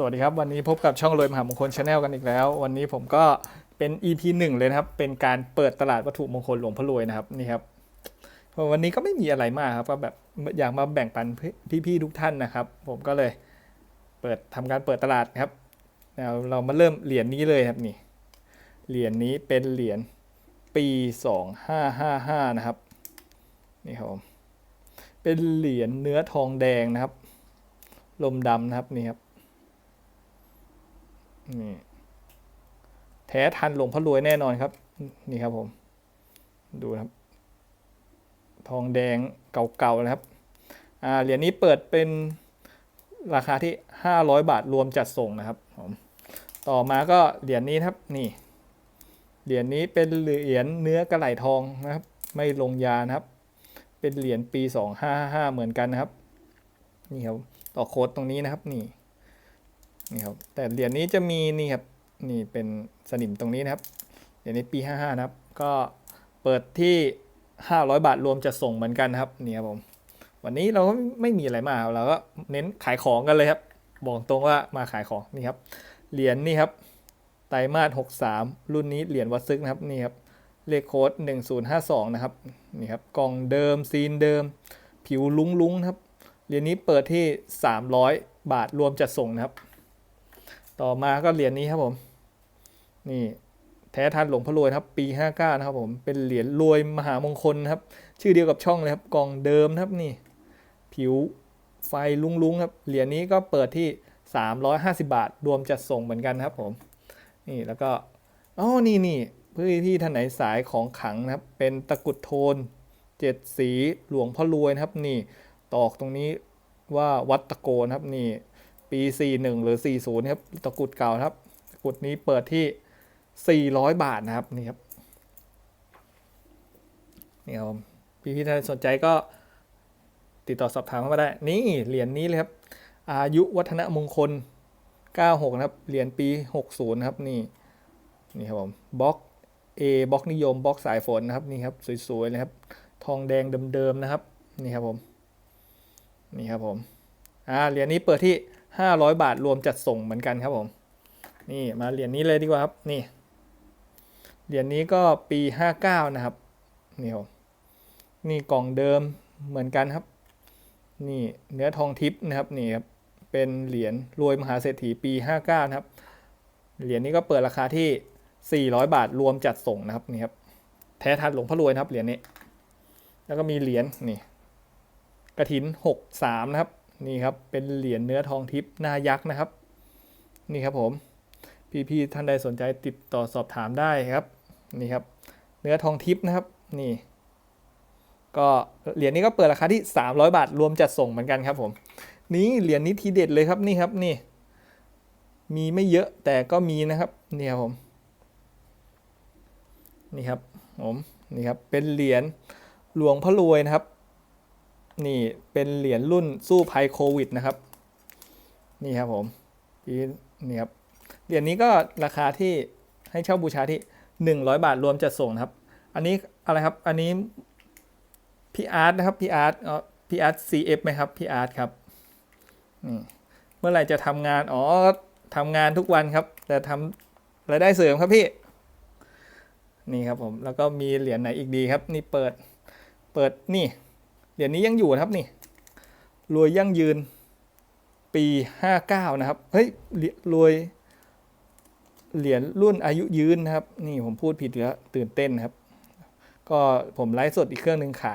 สวัสดีครับ วันนี้พบกับช่องรวยมหามงคลชาแนลกันอีกแล้ว วันนี้ผมก็เป็น EP หนึ่งเลยนะครับ เป็นการเปิดตลาดวัตถุมงคลหลวงพ่อรวยนะครับนี่ครับวันนี้ก็ไม่มีอะไรมากครับก็แบบอยากมาแบ่งปันพี่ๆทุกท่านนะครับ ผมก็เลยเปิดทำการเปิดตลาดครับเราเรามาเริ่มเหรียญนี้เลยครับนี่เหรียญนี้เป็นเหรียญปี 2555 นะครับนี่ครับผมเป็นเหรียญเนื้อทองแดงนะครับ ลมดำนะครับนี่ครับ นี่แท้ทันหลวงพ่อรวยแน่นอนครับ นี่ครับผม ดูครับ ทองแดงเก่าๆนะครับอ่าเหรียญนี้เปิดเป็นราคาที่ 500 บาทรวมจัดส่งนะครับผมต่อมาก็เหรียญนี้ครับนี่เหรียญนี้เป็นเหรียญเนื้อกระไหลทองนะครับ ไม่ลงยานะครับ เป็นเหรียญปี 2555 เหมือนกันนะครับ นี่ครับต่อโค้ดตรงนี้นะครับนี่ นี่ครับแต่เหรียญนี้จะมีนี่ครับนี่เป็นสนิมตรงนี้นะครับเหรียญนี้ปี 55 นะครับ ก็เปิดที่ 500 บาทรวมจะส่งเหมือนกันนะครับนี่ครับผมวันนี้เราก็ไม่มีอะไรมากเราก็เน้นขายของกันเลยครับ บอกตรงว่ามาขายของนี่ครับเหรียญนี่ครับไตรมาส63 รุ่นนี้เหรียญวัดซึกนะครับนี่ครับเลขโค้ด1052 นะครับนี่ครับกล่องเดิมซีนเดิม ผิวลุ้งๆนะครับเหรียญนี้เปิดที่ 300 บาทรวมจัดส่งนะครับ ต่อมาก็เหรียญนี้ครับผม นี่แท้ทันหลวงพ่อรวยครับ ปี 59 นะครับผม เป็นเหรียญรวยมหามงคลครับ ชื่อเดียวกับช่องเลยครับกล่องเดิมครับนี่ ผิวไฟลุ้งๆครับ เหรียญนี้ก็เปิดที่ 350 บาท รวมจัดส่งเหมือนกันครับผม นี่แล้วก็อ๋อนี่นี่พื่อที่ท่านไหนสายของขังนะครับ เป็นตะกุดโทนเจ็ดสีหลวงพ่อรวยนะครับ นี่ ตอกตรงนี้ว่าวัดตะโกนะครับนี่ ปี 41 หรือ 40 ครับ ตะกรุดเก่าครับ ตะกรุดนี้เปิดที่ 400 บาทนะครับ นี่ครับ นี่ครับผมพี่พี่ท่านสนใจก็ติดต่อสอบถามเข้ามาได้ นี่เหรียญนี้เลยครับ อายุวัฒนมงคล 96 นะครับ เหรียญปี 60นะครับ นี่ นี่ครับผมบล็อก A บล็อกนิยมบล็อกสายฝนนะครับ นี่ครับ สวยๆเลยครับ ทองแดงเดิมๆนะครับ นี่ครับผม นี่ครับผม อ่า เหรียญนี้เปิดที่ 500 บาทรวมจัดส่งเหมือนกันครับผม นี่มาเหรียญนี้เลยดีกว่าครับ นี่ เหรียญนี้ก็ปี 59 นะครับ นี่ครับนี่กล่องเดิมเหมือนกันครับ นี่เนื้อทองทิพย์นะครับ นี่ครับ เป็นเหรียญรวยมหาเศรษฐีปี 59 นะครับ เหรียญนี้ก็เปิดราคาที่ 400 บาทรวมจัดส่งนะครับ นี่ครับ แท้ทันหลวงพ่อรวยนะครับ เหรียญนี้ แล้วก็มีเหรียญนี่กระถิน 63 นะครับ นี่ครับเป็นเหรียญเนื้อทองทิพย์หน้ายักษ์นะครับ นี่ครับผมพี่ๆท่านใดสนใจติดต่อสอบถามได้ครับนี่ครับ เนื้อทองทิพย์นะครับนี่ ก็เหรียญนี้ก็เปิดราคาที่ 300 บาทรวมจัดส่งเหมือนกันครับผม นี่เหรียญนี้ทีเด็ดเลยครับนี่ครับนี่ มีไม่เยอะแต่ก็มีนะครับนี่ครับผมนี่ครับผมนี่ครับเป็นเหรียญหลวงพ่อรวยนะครับ นี่เป็นเหรียญรุ่นสู้ภัยโควิดนะครับ นี่ครับผมนี่ครับเหรียญนี้ก็ราคาที่ให้เช่าบูชาที่ 100 บาทรวมจัดส่งนะครับ อันนี้อะไรครับ อันนี้พี่อาร์ตนะครับพี่อาร์ตพี่อาร์ต CF ไหมครับพี่อาร์ตครับเมื่อไหร่จะทำงาน อ๋อทำงานทุกวันครับ แต่ทำรายได้เสริมครับพี่ นี่ครับผม แล้วก็มีเหรียญไหนอีกดีครับ นี่เปิด เปิดนี่ เหรียญนี้ยังอยู่นะครับนี่ รวยยั่งยืน ปี 59 นะครับ เฮ้ยรวยเหรียญรุ่นอายุยืนนะครับ นี่ผมพูดผิดแล้วตื่นเต้นนะครับ ก็ผมไลฟ์สดอีกเครื่องหนึ่งขา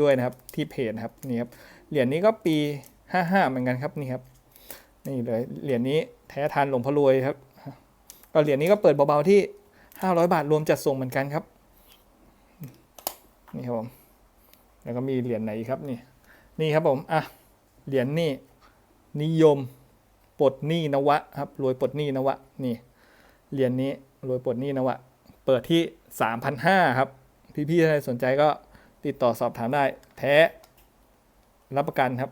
ด้วยนะครับที่เพจครับนี่ครับเหรียญนี้ก็ปี 55 เหมือนกันครับนี่ครับ นี่เลยเหรียญนี้แท้ทันหลวงพ่อรวยครับก็เหรียญนี้ก็เปิดเบาๆที่ 500 บาทรวมจัดส่งเหมือนกันครับ นี่ครับผม แล้วก็มีเหรียญไหนครับนี่นี่ครับผมอะเหรียญนี่นิยมปลดหนี้นวะครับรวยปลดหนี้นวะนี่เหรียญนี้รวยปลดหนี้นวะ เปิดที่สามพันห้าครับ พี่ๆถ้าสนใจก็ติดต่อสอบถามได้ แท้รับประกันครับ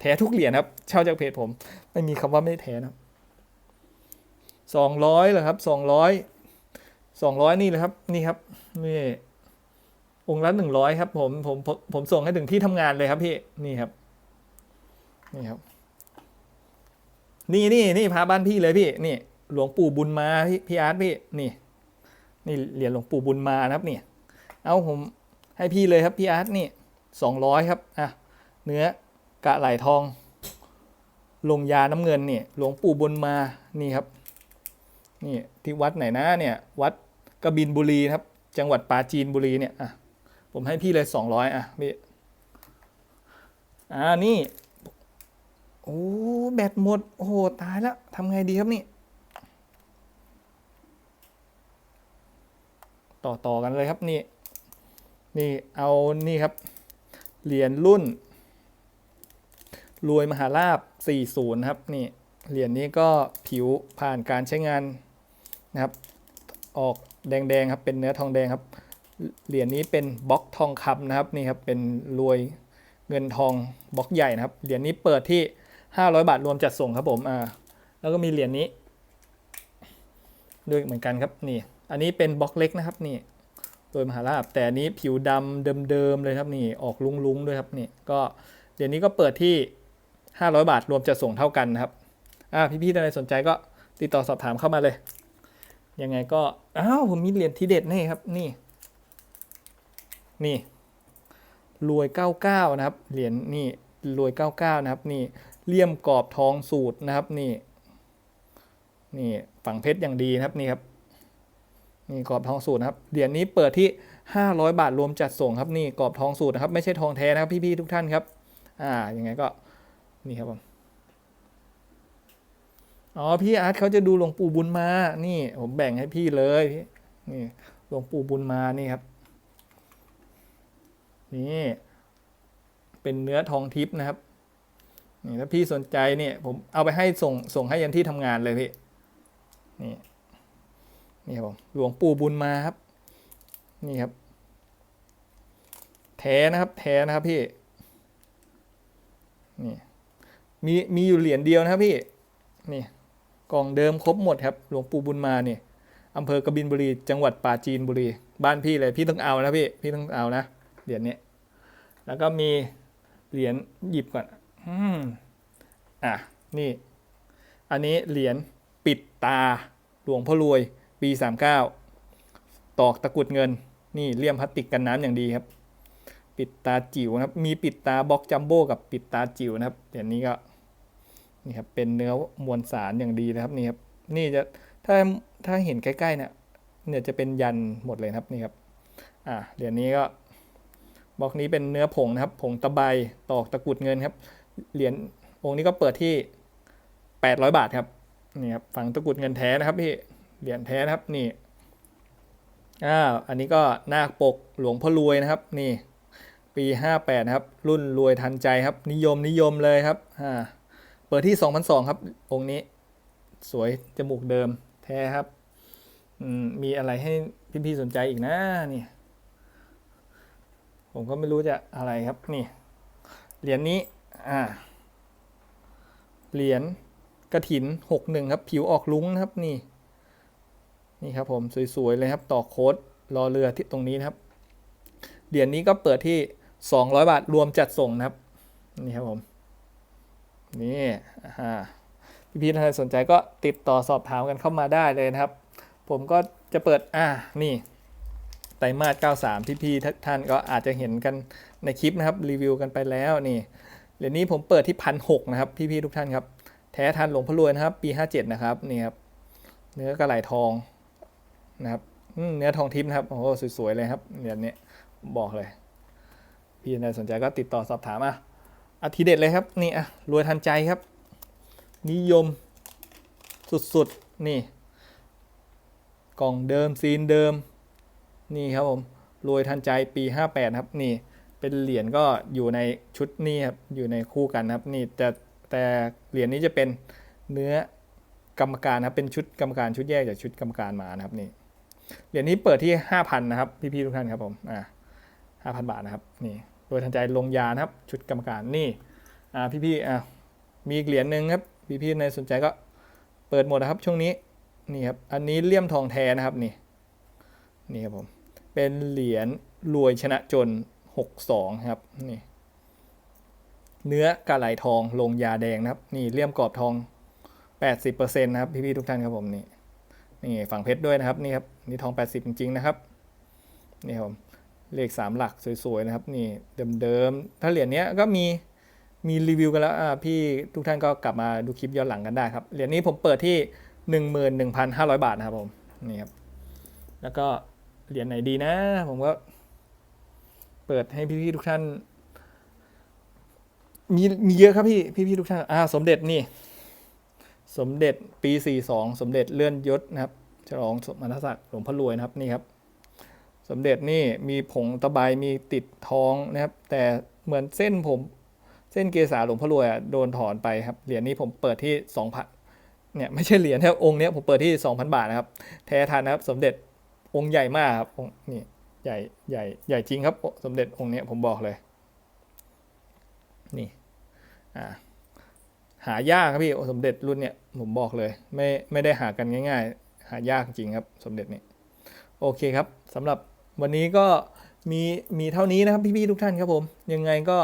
แท้ทุกเหรียญครับ เช่าจากเพจผม ไม่มีคำว่าไม่แท้นะครับสองร้อยเหรอครับสองร้อยสองร้อยนี่เลยครับ นี่ครับนี่ องค์ละหนึ่งร้อยครับผมผมผมส่งให้ถึงที่ทำงานเลยครับพี่นี่ครับ นี่ครับ นี่นี่นี่พาบ้านพี่เลยพี่ นี่ หลวงปู่บุญมาพี่พี่อาร์ตพี่นี่ นี่เหรียญหลวงปู่บุญมานะครับนี่เอาผมให้พี่เลยครับพี่อาร์ตนี่สองร้อยครับอะเนื้อกะไหลทอง ลงยาน้ำเงินนี่หลวงปู่บุญมานี่ครับ นี่ที่วัดไหนนะเนี่ย วัดกบินบุรีครับ จังหวัดปราจีนบุรีเนี่ยอะ ผมให้พี่เลยสองร้อยอะพี่อ่านี่ โอ้แบตหมด โอ้โหตายแล้วทำไงดีครับนี่ ต่อต่อกันเลยครับนี่ นี่เอานี่ครับ เหรียญรุ่น รวยมหาลาบ 40 ครับ นี่ เหรียญนี้ก็ผิวผ่านการใช้งานนะครับ ออกแดงๆครับ เป็นเนื้อทองแดงครับ เหรียญนี้เป็นบล็อกทองคำนะครับนี่ครับเป็นรวยเงินทองบล็อกใหญ่นะครับเหรียญนี้เปิดที่ 500 บาทรวมจัดส่งครับผมอ่าแล้วก็มีเหรียญนี้ ด้วยเหมือนกันครับนี่ อันนี้เป็นบล็อกเล็กนะครับนี่โดยมหาลาบแต่อันนี้ผิวดำเดิมๆเลยครับนี่ออกลุ้งๆด้วยครับนี่ก็เหรียญนี้ก็เปิดที่ 500 บาทรวมจัดส่งเท่ากันนะครับอ่าพี่ๆท่านใดสนใจก็ติดต่อสอบถามเข้ามาเลยยังไงก็อ้าวผมมีเหรียญทีเด็ดนี่ครับนี่ นี่รวย 99 นะครับ เหรียญนี่รวย 99 นะครับ นี่เลี่ยมกรอบทองสูตรนะครับ นี่ นี่ฝังเพชรอย่างดีนะครับ นี่ครับ นี่กรอบทองสูตรนะครับ เหรียญนี้เปิดที่ 500 บาทรวมจัดส่งครับ นี่กรอบทองสูตรนะครับ ไม่ใช่ทองแท้นะครับพี่ๆทุกท่านครับ อ่า ยังไงก็ นี่ครับผม อ๋อ พี่อาร์ตเขาจะดูหลวงปู่บุญมา นี่ ผมแบ่งให้พี่เลย นี่ หลวงปู่บุญมา นี่ครับ นี่เป็นเนื้อทองทิพย์นะครับนี่ถ้าพี่สนใจเนี่ยผมเอาไปให้ส่งส่งให้ยันที่ทำงานเลยพี่นี่นี่ครับผมหลวงปู่บุญมาครับ นี่ครับ แท้นะครับ แท้นะครับพี่นี่มีมีอยู่เหรียญเดียวนะครับพี่นี่กล่องเดิมครบหมดครับ หลวงปู่บุญมาเนี่ยอำเภอกบินบุรี จังหวัดปราจีนบุรี บ้านพี่เลยพี่ต้องเอานะพี่พี่ต้องเอานะ เหรียญนี้ แล้วก็มีเหรียญหยิบก่อนอืมอะ นี่ อันนี้เหรียญปิดตาหลวงพ่อรวย ปี 39 ตอกตะกุดเงิน นี่เลี่ยมพลาสติกกันน้ำอย่างดีครับ ปิดตาจิ๋วนะครับ มีปิดตาบล็อกจัมโบ้กับปิดตาจิ๋วนะครับเหรียญนี้ก็นี่ครับเป็นเนื้อมวลสารอย่างดีนะครับนี่ครับนี่จะถ้าถ้าเห็นใกล้ๆเนี่ยเนี่ยจะเป็นยันหมดเลยครับนี่ครับ อะเหรียญนี้ก็ บล็อกนี้เป็นเนื้อผงนะครับผงตะไบตอกตะกุดเงินครับเหรียญองค์นี้ก็เปิดที่ 800 บาทครับนี่ครับฝังตะกุดเงินแท้นะครับพี่เหรียญแท้นะครับนี่อ้าอันนี้ก็นาคปกหลวงพ่อรวยนะครับ นี่ ปี 58นะครับ รุ่นรวยทันใจครับ นิยมนิยมเลยครับอ่าเปิดที่2,200ครับ องค์นี้ สวยจมูกเดิมแท้ครับอืมมีอะไรให้พี่ๆสนใจอีกนะนี่ ผมก็ไม่รู้จะอะไรครับนี่เหรียญนี้อ่าเหรียญกระถินหกหนึ่งครับ ผิวออกลุ้งนะครับนี่ นี่ครับผมสวยๆเลยครับต่อโค้ดรอเรือที่ตรงนี้นะครับเหรียญนี้ก็เปิดที่200บาทรวมจัดส่งนะครับ นี่ครับผมนี่อ่าพี่ๆท่านใดสนใจก็ติดต่อสอบถามกันเข้ามาได้เลยนะครับ ผมก็จะเปิดอ่านี่ ไตรมาส 93พี่ๆท่านก็อาจจะเห็นกันในคลิปนะครับรีวิวกันไปแล้วนี่เหรียญนี้ผมเปิดที่พันหกนะครับพี่ๆทุกท่านครับแท้ทันหลวงพ่อรวยนะครับ ปี 57 นะครับนี่ครับเนื้อกระไหลทองนะครับเนื้อทองทิพย์นะครับโอ้โหสวยๆเลยครับเหรียญนี้บอกเลย พี่ใครสนใจก็ติดต่อสอบถามอะอาทีเด็ดเลยครับนี่อะรวยทันใจครับ นิยมสุดๆนี่ กล่องเดิมซีนเดิม นี่ครับผมรวยทันใจปี 58 ครับนี่เป็นเหรียญก็อยู่ในชุดนี้ครับอยู่ในคู่กันครับนี่แต่แต่เหรียญนี้จะเป็นเนื้อกรรมการครับเป็นชุดกรรมการชุดแยกจากชุดกรรมการมานะครับนี่เหรียญนี้เปิดที่ 5,000 นะครับพี่ๆทุกท่านครับผมอ่า5,000บาทนะครับนี่โดยทันใจลงยานะครับชุดกรรมการนี่อ่าพี่ๆอ่ามีอีกเหรียญหนึ่งครับพี่ๆในสนใจก็เปิดหมดนะครับช่วงนี้นี่ครับอันนี้เลี่ยมทองแท้นะครับนี่นี่ครับผม เป็นเหรียญรวยชนะจน 62 ครับนี่เนื้อกระไหลทองลงยาแดงนะครับ นี่เลี่ยมกรอบทอง 80%นะครับพี่ๆทุกท่านครับผมนี่นี่ฝั่งเพชรด้วยนะครับนี่ครับนี่ทอง 80 จริงๆนะครับนี่ครับเลข 3 หลักสวยๆนะครับนี่เดิมๆถ้าเหรียญเนี้ยก็มีมีรีวิวกันแล้วพี่ทุกท่านก็กลับมาดูคลิปย้อนหลังกันได้ครับเหรียญนี้ผมเปิดที่ 11,500 บาทนะครับผมนี่ครับแล้วก็ เหรียญไหนดีนะ ผมก็เปิดให้พี่ๆทุกท่าน มีมีเยอะครับพี่พี่ๆทุกท่านอ่าสมเด็จนี่ สมเด็จปี 42 สมเด็จเลื่อนยศนะครับฉลองสมณศักดิ์หลวงพ่อรวยนะครับนี่ครับ สมเด็จนี่มีผงตะไบมีติดทองนะครับ แต่เหมือนเส้นผมเส้นเกษาหลวงพ่อรวยอะโดนถอนไปครับเหรียญนี้ผมเปิดที่2,000เนี่ยไม่ใช่เหรียญแค่องค์เนี้ยผมเปิดที่ 2,000 บาทนะครับ แท้ทันนะครับ สมเด็จ องค์ใหญ่มากครับองค์นี่ใหญ่ใหญ่ใหญ่จริงครับ สมเด็จองค์เนี้ยผมบอกเลย นี่อ่าหายากครับพี่สมเด็จรุ่นเนี้ยผมบอกเลย ไม่ไม่ได้หากันง่าย ๆ หายากจริงครับ สมเด็จนี่โอเคครับสำหรับวันนี้ก็มีมีเท่านี้นะครับพี่ๆทุกท่านครับผม ยังไงก็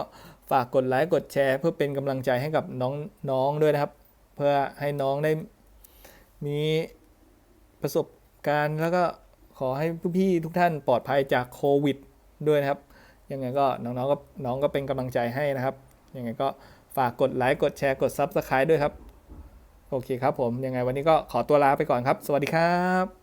ฝากกดไลค์กดแชร์ เพื่อเป็นกำลังใจให้กับน้องน้องด้วยนะครับ เพื่อให้น้องได้มีประสบการณ์แล้วก็ ขอให้พี่ทุกท่านปลอดภัยจากโควิดด้วยนะครับ ยังไงก็น้องๆก็น้องก็เป็นกำลังใจให้นะครับ ยังไงก็ฝากกดไลค์กดแชร์กด Subscribe ด้วยครับ โอเคครับผม ยังไงวันนี้ก็ขอตัวลาไปก่อนครับ สวัสดีครับ